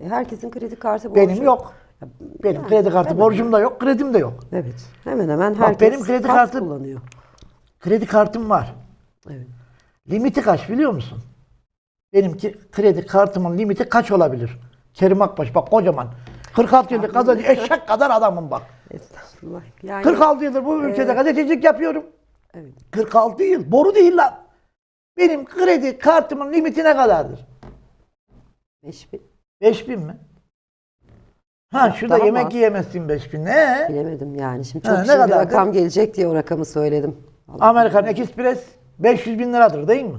E, Herkesin kredi kartı borcu. Benim yok. Benim Yani, kredi kartı borcum da yok, kredim de yok. Evet. Hemen hemen Bak, herkes benim kredi kart kartım- kullanıyor. Kredi kartım var. Evet. Limiti kaç biliyor musun? Benimki kredi kartımın limiti kaç olabilir? Kerim Akbaş bak kocaman. 46 yıldır kazancı eşek kadar adamım bak. Estağfurullah. Yani 46 yıldır bu ülkede gazetecilik yapıyorum. evet. 46 yıl. Boru değil lan. Benim kredi kartımın limiti ne kadardır? 5000 5000 mi? Ha şurada daha yemek az. yiyemezsin 5000. Ne? bilemedim yani. Şimdi Ha, çok ne şey bir kadardı? rakam gelecek diye o rakamı söyledim. Allah- Amerikan Express 500 bin liradır değil mi?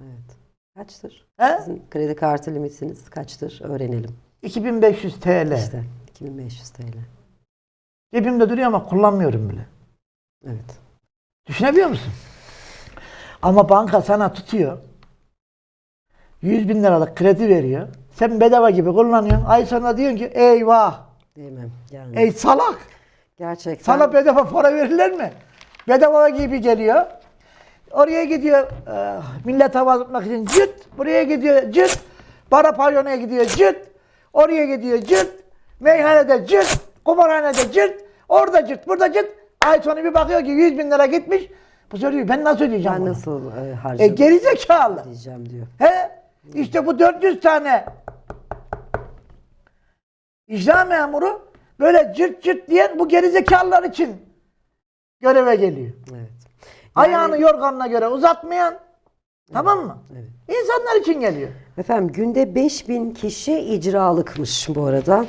Evet. Kaçtır? He? Sizin kredi kartı limitiniz kaçtır? Öğrenelim. 2500 TL. İşte 2500 TL. Cebimde duruyor ama kullanmıyorum bile. Evet. Düşünebiliyor musun? Ama banka sana tutuyor. 100 bin liralık kredi veriyor. Sen bedava gibi kullanıyorsun. Ay sonra diyorsun ki eyvah. Değil mi? Yani Ey salak. gerçekten Sana bedava para verirler mi? Bedava gibi geliyor. Oraya gidiyor e, millet hava tutmak için cıt. Buraya gidiyor cıt. Para pavyonaya gidiyor cıt. Oraya gidiyor cıt. Meyhanede cıt. Kumarhanede cıt. Orada cıt. Burada cıt. Ay sonu bir bakıyor ki 100 bin lira gitmiş. Bu söylüyor ben nasıl ödeyeceğim ben bunu? nasıl e, E harcadım gerizekalı. diyeceğim diyor. He? İşte bu 400 tane icra memuru böyle cırt cırt diyen bu gerizekalılar için göreve geliyor. Evet. Ayağını yorganına göre uzatmayan tamam mı? Evet. İnsanlar için geliyor. Efendim günde 5000 kişi icralıkmış bu arada.